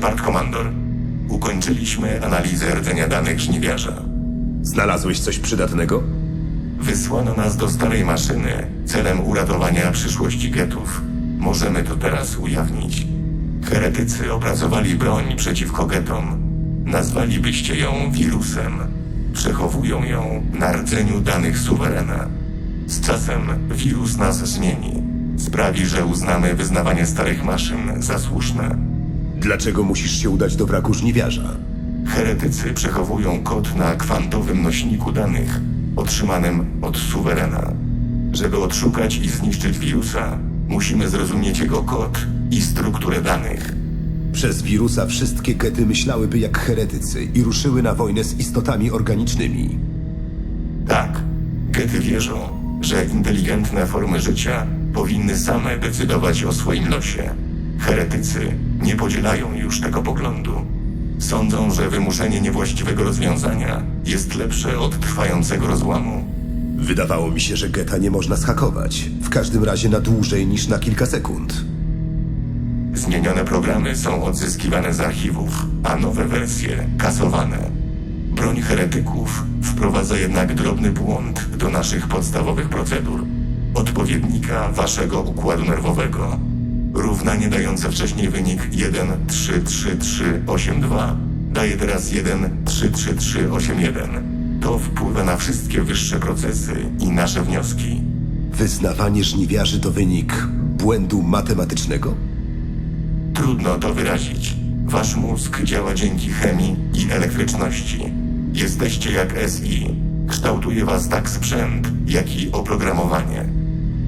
Shepard Komandor. Ukończyliśmy analizę rdzenia danych żniwiarza. Znalazłeś coś przydatnego? Wysłano nas do starej maszyny celem uratowania przyszłości getów. Możemy to teraz ujawnić. Heretycy opracowali broń przeciwko getom. Nazwalibyście ją wirusem. Przechowują ją na rdzeniu danych suwerena. Z czasem wirus nas zmieni. Sprawi, że uznamy wyznawanie starych maszyn za słuszne. Dlaczego musisz się udać do wraku żniwiarza? Heretycy przechowują kod na kwantowym nośniku danych, otrzymanym od suwerena. Żeby odszukać i zniszczyć wirusa, musimy zrozumieć jego kod i strukturę danych. Przez wirusa wszystkie gety myślałyby jak heretycy i ruszyły na wojnę z istotami organicznymi. Tak, gety wierzą, że inteligentne formy życia powinny same decydować o swoim losie. Heretycy nie podzielają już tego poglądu. Sądzą, że wymuszenie niewłaściwego rozwiązania jest lepsze od trwającego rozłamu. Wydawało mi się, że geta nie można schakować. W każdym razie na dłużej niż na kilka sekund. Zmienione programy są odzyskiwane z archiwów, a nowe wersje kasowane. Broń heretyków wprowadza jednak drobny błąd do naszych podstawowych procedur. Odpowiednika waszego układu nerwowego. Równanie dające wcześniej wynik 1,33382 daje teraz 1,33381. To wpływa na wszystkie wyższe procesy i nasze wnioski. Wyznawanie żniwiarzy to wynik błędu matematycznego? Trudno to wyrazić. Wasz mózg działa dzięki chemii i elektryczności. Jesteście jak SI. Kształtuje was tak sprzęt, jak i oprogramowanie.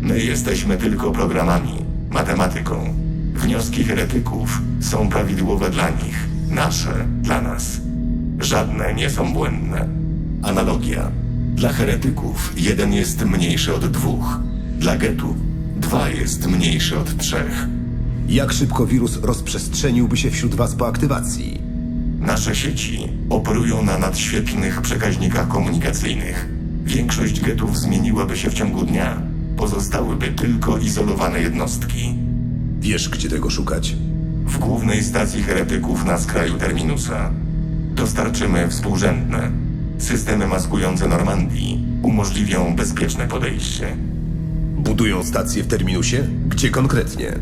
My jesteśmy tylko programami, matematyką. Wnioski heretyków są prawidłowe dla nich, nasze dla nas. Żadne nie są błędne. Analogia. Dla heretyków jeden jest mniejszy od dwóch. Dla getów dwa jest mniejszy od trzech. Jak szybko wirus rozprzestrzeniłby się wśród was po aktywacji? Nasze sieci operują na nadświetlnych przekaźnikach komunikacyjnych. Większość getów zmieniłaby się w ciągu dnia. Pozostałyby tylko izolowane jednostki. Wiesz, gdzie tego szukać? W głównej stacji heretyków na skraju Terminusa dostarczymy współrzędne. Systemy maskujące Normandii umożliwią bezpieczne podejście. Budują stację w Terminusie? Gdzie konkretnie?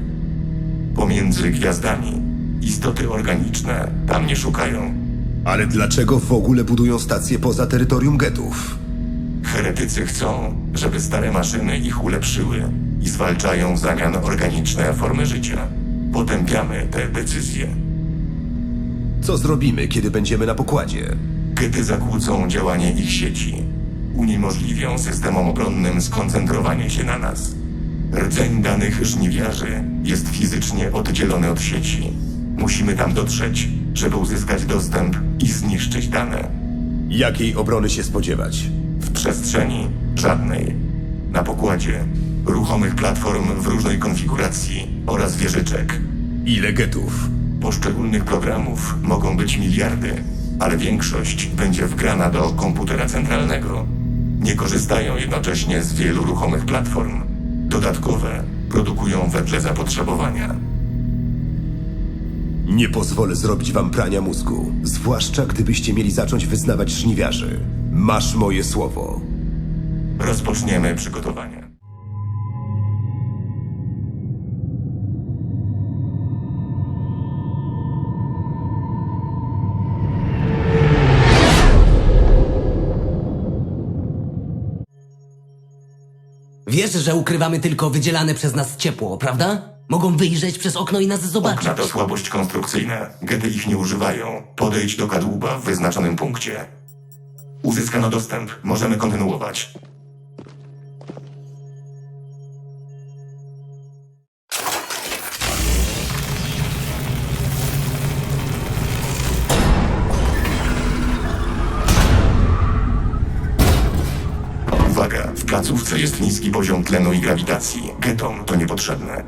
Pomiędzy gwiazdami istoty organiczne tam nie szukają. Ale dlaczego w ogóle budują stację poza terytorium getów? Heretycy chcą, żeby stare maszyny ich ulepszyły i zwalczają w zamian organiczne formy życia. Potępiamy te decyzje. Co zrobimy, kiedy będziemy na pokładzie? Gety zakłócą działanie ich sieci. Uniemożliwią systemom obronnym skoncentrowanie się na nas. Rdzeń danych żniwiarzy jest fizycznie oddzielony od sieci. Musimy tam dotrzeć, żeby uzyskać dostęp i zniszczyć dane. Jakiej obrony się spodziewać? W przestrzeni żadnej. Na pokładzie ruchomych platform w różnej konfiguracji oraz wieżyczek. Ile getów? Poszczególnych programów mogą być miliardy, ale większość będzie wgrana do komputera centralnego. Nie korzystają jednocześnie z wielu ruchomych platform. Dodatkowe produkują wedle zapotrzebowania. Nie pozwolę zrobić wam prania mózgu, zwłaszcza gdybyście mieli zacząć wyznawać żniwiarzy. Masz moje słowo. Rozpoczniemy przygotowania. Wiesz, że ukrywamy tylko wydzielane przez nas ciepło, prawda? Mogą wyjrzeć przez okno i nas zobaczyć. Okna to słabość konstrukcyjna. Gdy ich nie używają, podejdź do kadłuba w wyznaczonym punkcie. Uzyskano dostęp, możemy kontynuować. Uwaga, w placówce jest niski poziom tlenu i grawitacji. Getom to niepotrzebne.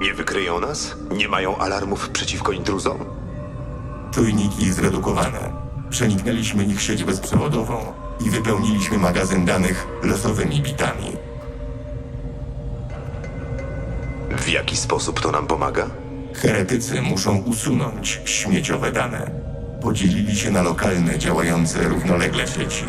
Nie wykryją nas? Nie mają alarmów przeciwko intruzom? Czujniki zredukowane. Przeniknęliśmy ich sieć bezprzewodową i wypełniliśmy magazyn danych losowymi bitami. W jaki sposób to nam pomaga? Heretycy muszą usunąć śmieciowe dane. Podzielili się na lokalne, działające równolegle sieci.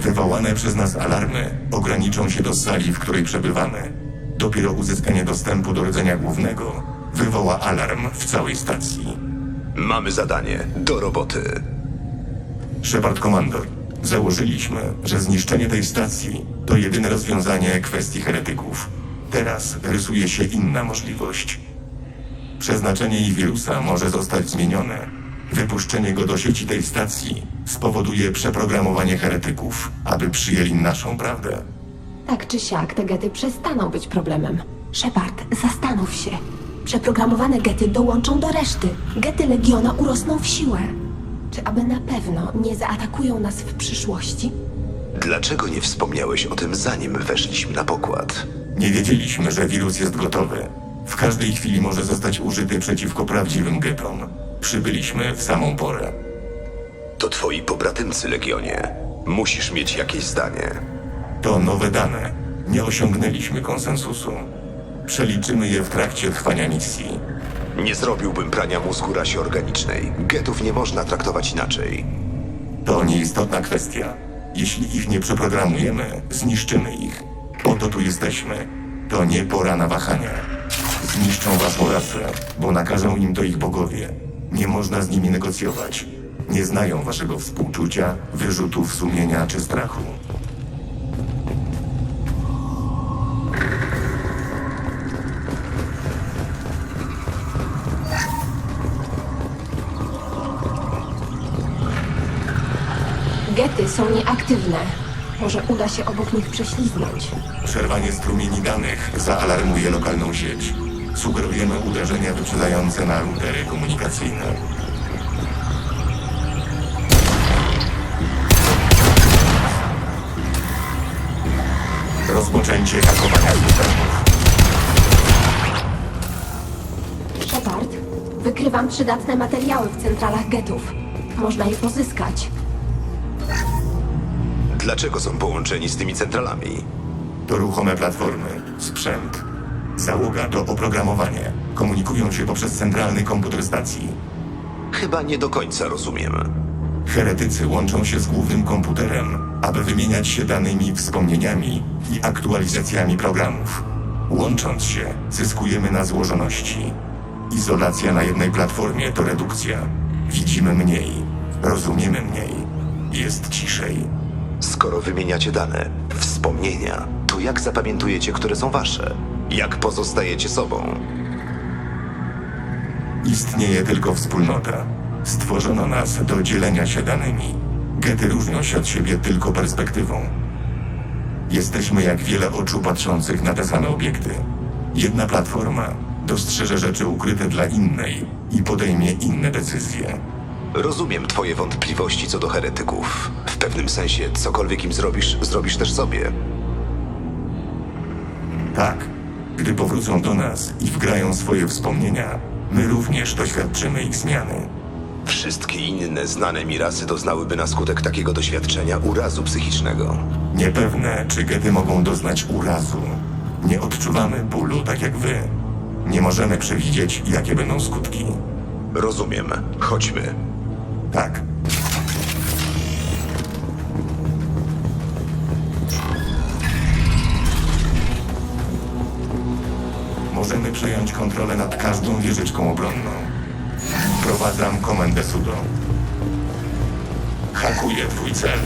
Wywołane przez nas alarmy ograniczą się do sali, w której przebywamy. Dopiero uzyskanie dostępu do rdzenia głównego wywoła alarm w całej stacji. Mamy zadanie. Do roboty. Shepard Komandor, założyliśmy, że zniszczenie tej stacji to jedyne rozwiązanie kwestii heretyków. Teraz rysuje się inna możliwość. Przeznaczenie ich wirusa może zostać zmienione. Wypuszczenie go do sieci tej stacji spowoduje przeprogramowanie heretyków, aby przyjęli naszą prawdę. Tak czy siak, te gety przestaną być problemem. Shepard, zastanów się. Przeprogramowane gety dołączą do reszty. Gety Legiona urosną w siłę. Czy aby na pewno nie zaatakują nas w przyszłości? Dlaczego nie wspomniałeś o tym, zanim weszliśmy na pokład? Nie wiedzieliśmy, że wirus jest gotowy. W każdej chwili może zostać użyty przeciwko prawdziwym getom. Przybyliśmy w samą porę. To twoi pobratymcy, Legionie. Musisz mieć jakieś zdanie. To nowe dane. Nie osiągnęliśmy konsensusu. Przeliczymy je w trakcie trwania misji. Nie zrobiłbym prania mózgu rasie organicznej. Getów nie można traktować inaczej. To nieistotna kwestia. Jeśli ich nie przeprogramujemy, zniszczymy ich. Po to tu jesteśmy. To nie pora na wahania. Zniszczą waszą rasę, bo nakażą im to ich bogowie. Nie można z nimi negocjować. Nie znają waszego współczucia, wyrzutów sumienia czy strachu. Gety są nieaktywne. Może uda się obok nich prześlizgnąć. Przerwanie strumieni danych zaalarmuje lokalną sieć. Sugerujemy uderzenia wyprzedzające na routery komunikacyjne. Rozpoczęcie hakowania systemów. Shepard, wykrywam przydatne materiały w centralach getów. Można je pozyskać. Dlaczego są połączeni z tymi centralami? To ruchome platformy, sprzęt. Załoga to oprogramowanie. Komunikują się poprzez centralny komputer stacji. Chyba nie do końca rozumiem. Heretycy łączą się z głównym komputerem, aby wymieniać się danymi, wspomnieniami i aktualizacjami programów. Łącząc się, zyskujemy na złożoności. Izolacja na jednej platformie to redukcja. Widzimy mniej, rozumiemy mniej, jest ciszej. Skoro wymieniacie dane, wspomnienia, to jak zapamiętujecie, które są wasze? Jak pozostajecie sobą? Istnieje tylko wspólnota. Stworzono nas do dzielenia się danymi. Gety różnią się od siebie tylko perspektywą. Jesteśmy jak wiele oczu patrzących na te same obiekty. Jedna platforma dostrzeże rzeczy ukryte dla innej i podejmie inne decyzje. Rozumiem twoje wątpliwości co do heretyków. W pewnym sensie, cokolwiek im zrobisz, zrobisz też sobie. Tak, gdy powrócą do nas i wgrają swoje wspomnienia, my również doświadczymy ich zmiany. Wszystkie inne znane mi rasy doznałyby na skutek takiego doświadczenia urazu psychicznego. Niepewne, czy gety mogą doznać urazu. Nie odczuwamy bólu tak jak wy. Nie możemy przewidzieć, jakie będą skutki. Rozumiem. Chodźmy. Tak. Możemy przejąć kontrolę nad każdą wieżyczką obronną. Wprowadzam komendę sudo. Hakuję twój cel.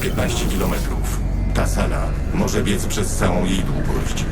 15 kilometrów. Ta sala może biec przez całą jej długość.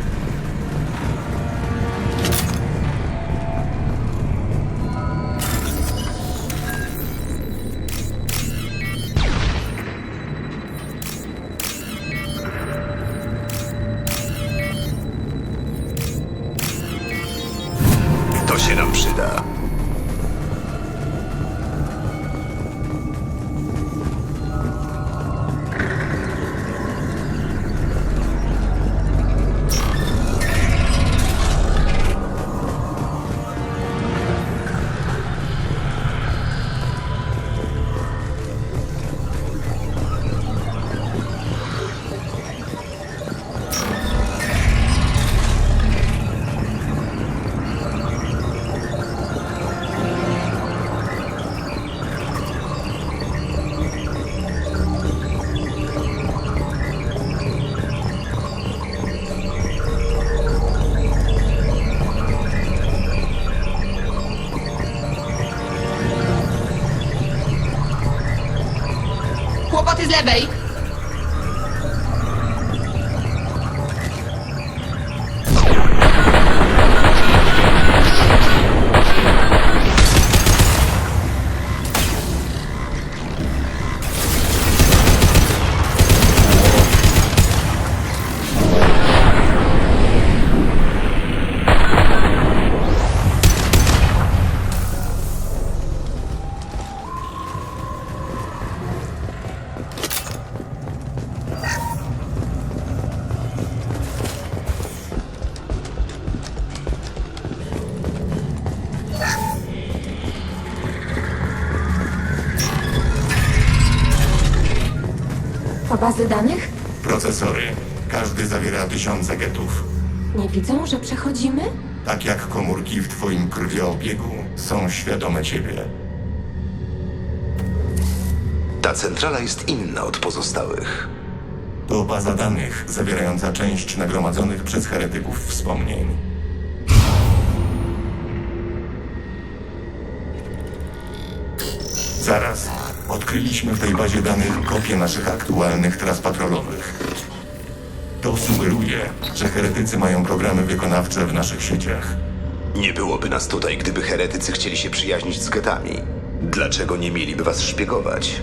Z lewej! To bazy danych? Procesory. Każdy zawiera tysiące getów. Nie widzą, że przechodzimy? Tak jak komórki w twoim krwioobiegu są świadome ciebie. Ta centrala jest inna od pozostałych. To baza danych zawierająca część nagromadzonych przez heretyków wspomnień. Zaraz odkryliśmy w tej bazie danych kopię naszych aktualnych tras patrolowych. To sugeruje, że heretycy mają programy wykonawcze w naszych sieciach. Nie byłoby nas tutaj, gdyby heretycy chcieli się przyjaźnić z getami. Dlaczego nie mieliby was szpiegować?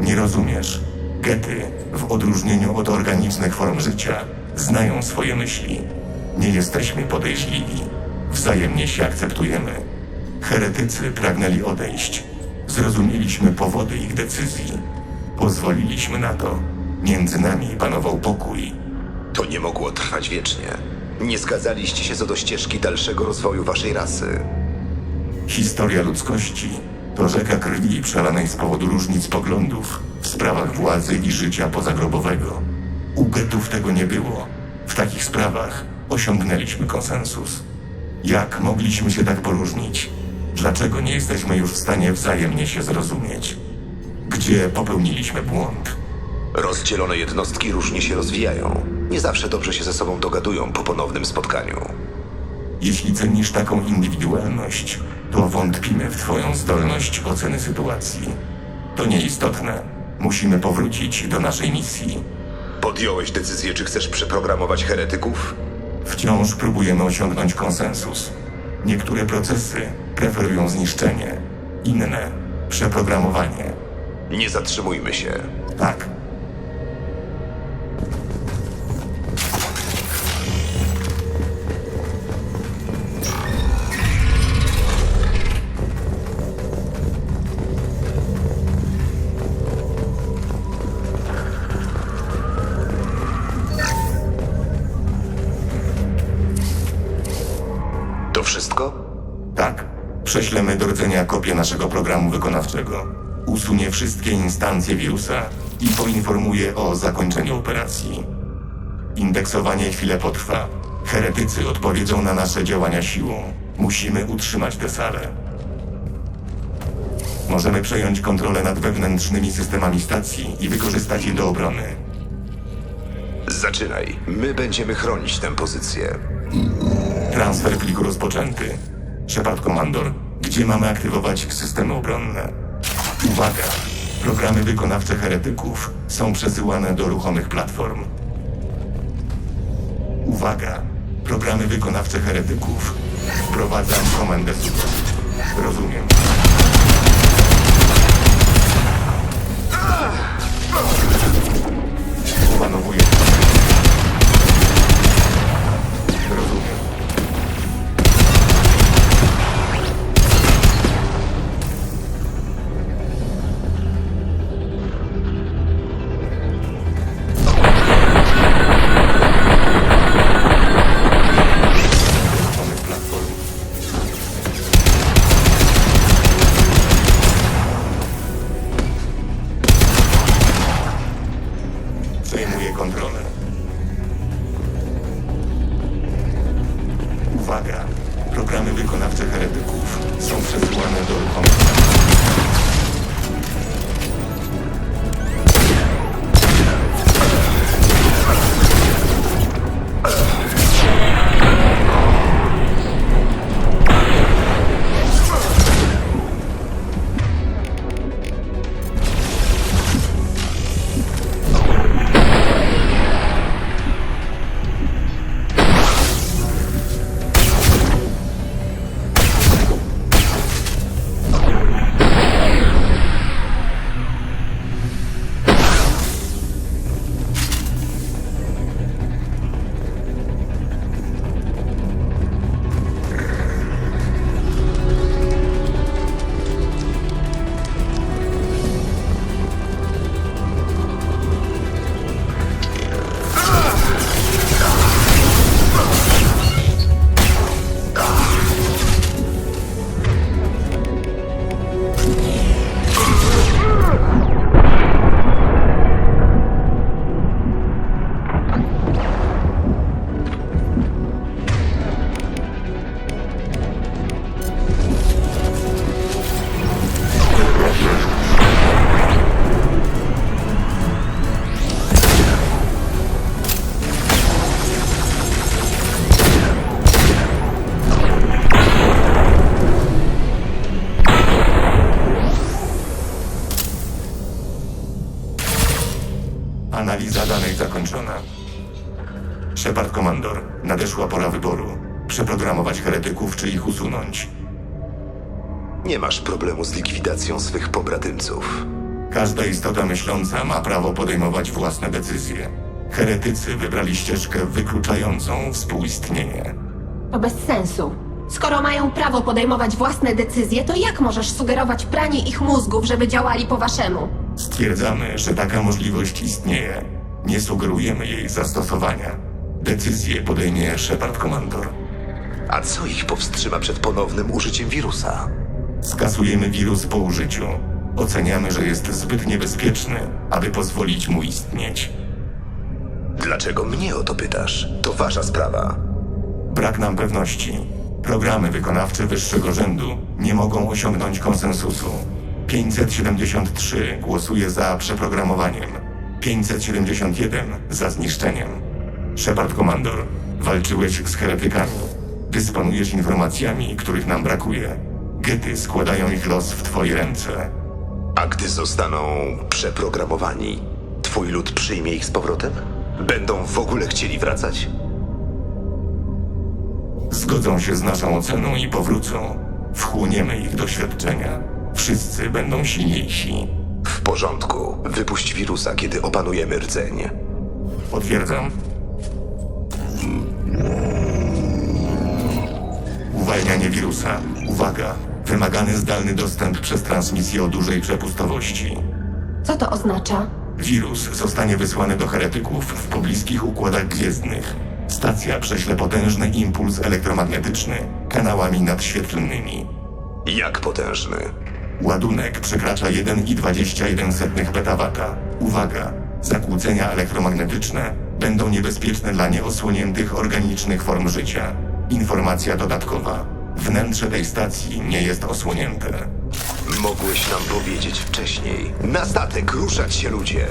Nie rozumiesz? Gety, w odróżnieniu od organicznych form życia, znają swoje myśli. Nie jesteśmy podejrzliwi. Wzajemnie się akceptujemy. Heretycy pragnęli odejść. Zrozumieliśmy powody ich decyzji. Pozwoliliśmy na to. Między nami panował pokój. To nie mogło trwać wiecznie. Nie zgadzaliście się co do ścieżki dalszego rozwoju waszej rasy. Historia ludzkości to rzeka krwi przelanej z powodu różnic poglądów w sprawach władzy i życia pozagrobowego. U getów tego nie było. W takich sprawach osiągnęliśmy konsensus. Jak mogliśmy się tak poróżnić? Dlaczego nie jesteśmy już w stanie wzajemnie się zrozumieć? Gdzie popełniliśmy błąd? Rozdzielone jednostki różnie się rozwijają. Nie zawsze dobrze się ze sobą dogadują po ponownym spotkaniu. Jeśli cenisz taką indywidualność, to wątpimy w Twoją zdolność oceny sytuacji. To nieistotne. Musimy powrócić do naszej misji. Podjąłeś decyzję, czy chcesz przeprogramować heretyków? Wciąż próbujemy osiągnąć konsensus. Niektóre procesy preferują zniszczenie, inne przeprogramowanie. Nie zatrzymujmy się. Tak. Prześlemy do rdzenia kopię naszego programu wykonawczego. Usunie wszystkie instancje wirusa i poinformuje o zakończeniu operacji. Indeksowanie chwilę potrwa. Heretycy odpowiedzą na nasze działania siłą. Musimy utrzymać tę salę. Możemy przejąć kontrolę nad wewnętrznymi systemami stacji i wykorzystać je do obrony. Zaczynaj. My będziemy chronić tę pozycję. Transfer pliku rozpoczęty. Shepard Komandor, gdzie mamy aktywować systemy obronne? Uwaga! Programy wykonawcze heretyków są przesyłane do ruchomych platform. Uwaga! Programy wykonawcze heretyków. Wprowadzam komendę support. Rozumiem. Opanowuję. Uwaga! Programy wykonawcze heretyków są przesyłane do ruchomych danych zakończona. Shepard Komandor, nadeszła pora wyboru. Przeprogramować heretyków czy ich usunąć. Nie masz problemu z likwidacją swych pobratymców. Każda istota myśląca ma prawo podejmować własne decyzje. Heretycy wybrali ścieżkę wykluczającą współistnienie. To bez sensu. Skoro mają prawo podejmować własne decyzje, to jak możesz sugerować pranie ich mózgów, żeby działali po waszemu? Stwierdzamy, że taka możliwość istnieje. Nie sugerujemy jej zastosowania. Decyzję podejmie Shepard Komandor. A co ich powstrzyma przed ponownym użyciem wirusa? Skasujemy wirus po użyciu. Oceniamy, że jest zbyt niebezpieczny, aby pozwolić mu istnieć. Dlaczego mnie o to pytasz? To wasza sprawa. Brak nam pewności. Programy wykonawcze wyższego rzędu nie mogą osiągnąć konsensusu. 573 głosuje za przeprogramowaniem. 571 za zniszczeniem. Shepard Komandor, walczyłeś z heretykami. Dysponujesz informacjami, których nam brakuje. Gety składają ich los w twoje ręce. A gdy zostaną przeprogramowani, Twój lud przyjmie ich z powrotem? Będą w ogóle chcieli wracać? Zgodzą się z naszą oceną i powrócą. Wchłoniemy ich doświadczenia. Wszyscy będą silniejsi. W porządku. Wypuść wirusa, kiedy opanujemy rdzeń. Potwierdzam. Uwalnianie wirusa. Uwaga. Wymagany zdalny dostęp przez transmisję o dużej przepustowości. Co to oznacza? Wirus zostanie wysłany do heretyków w pobliskich układach gwiezdnych. Stacja prześle potężny impuls elektromagnetyczny kanałami nadświetlnymi. Jak potężny? Ładunek przekracza 1,21 petawata. Uwaga! Zakłócenia elektromagnetyczne będą niebezpieczne dla nieosłoniętych organicznych form życia. Informacja dodatkowa. Wnętrze tej stacji nie jest osłonięte. Mogłeś nam powiedzieć wcześniej. Na statek, ruszać się ludzie!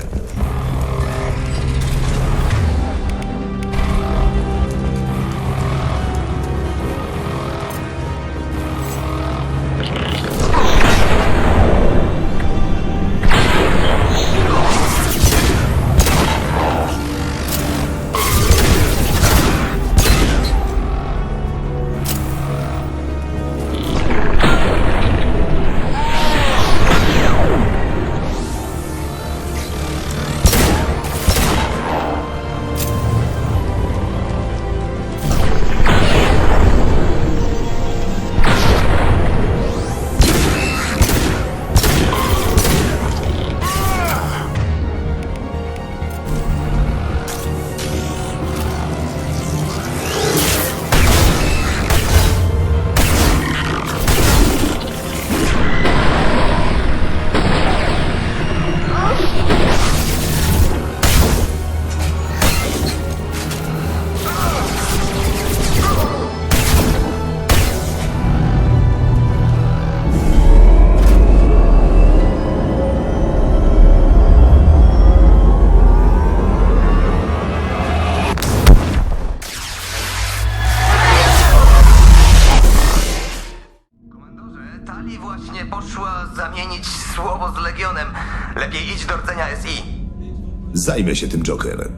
Zajmę się tym, Joker.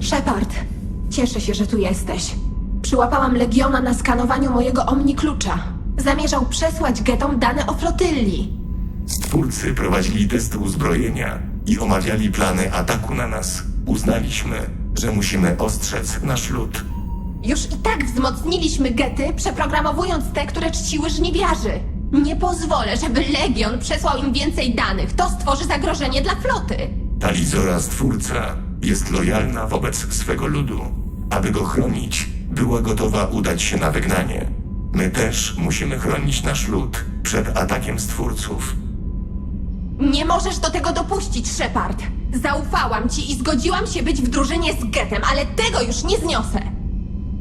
Shepard, cieszę się, że tu jesteś. Przyłapałam Legiona na skanowaniu mojego Omni-klucza. Zamierzał przesłać getom dane o flotylli. Stwórcy prowadzili testy uzbrojenia i omawiali plany ataku na nas. Uznaliśmy, że musimy ostrzec nasz lud. Już i tak wzmocniliśmy gety, przeprogramowując te, które czciły żniwiarzy. Nie pozwolę, żeby Legion przesłał im więcej danych. To stworzy zagrożenie dla floty. Talizora Stwórca jest lojalna wobec swego ludu. Aby go chronić, była gotowa udać się na wygnanie. My też musimy chronić nasz lud przed atakiem Stwórców. Nie możesz do tego dopuścić, Shepard. Zaufałam ci i zgodziłam się być w drużynie z getem, ale tego już nie zniosę.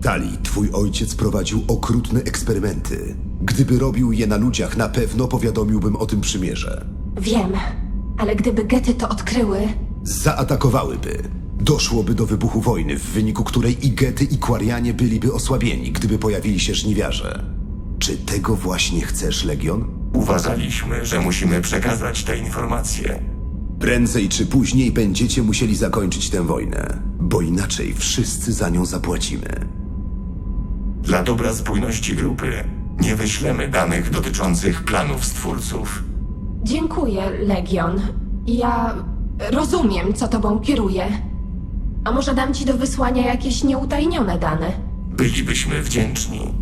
Tali, twój ojciec prowadził okrutne eksperymenty. Gdyby robił je na ludziach, na pewno powiadomiłbym o tym przymierze. Wiem, ale gdyby gety to odkryły, Zaatakowałyby. Doszłoby do wybuchu wojny, w wyniku której i Gety, i Kwarianie byliby osłabieni, gdyby pojawili się żniwiarze. Czy tego właśnie chcesz, Legion? Uważaliśmy, że musimy przekazać te informacje. Prędzej czy później będziecie musieli zakończyć tę wojnę, bo inaczej wszyscy za nią zapłacimy. Dla dobra spójności grupy nie wyślemy danych dotyczących planów Stwórców. Dziękuję, Legion. Ja rozumiem, co tobą kieruje. A może dam ci do wysłania jakieś nieutajnione dane? Bylibyśmy wdzięczni.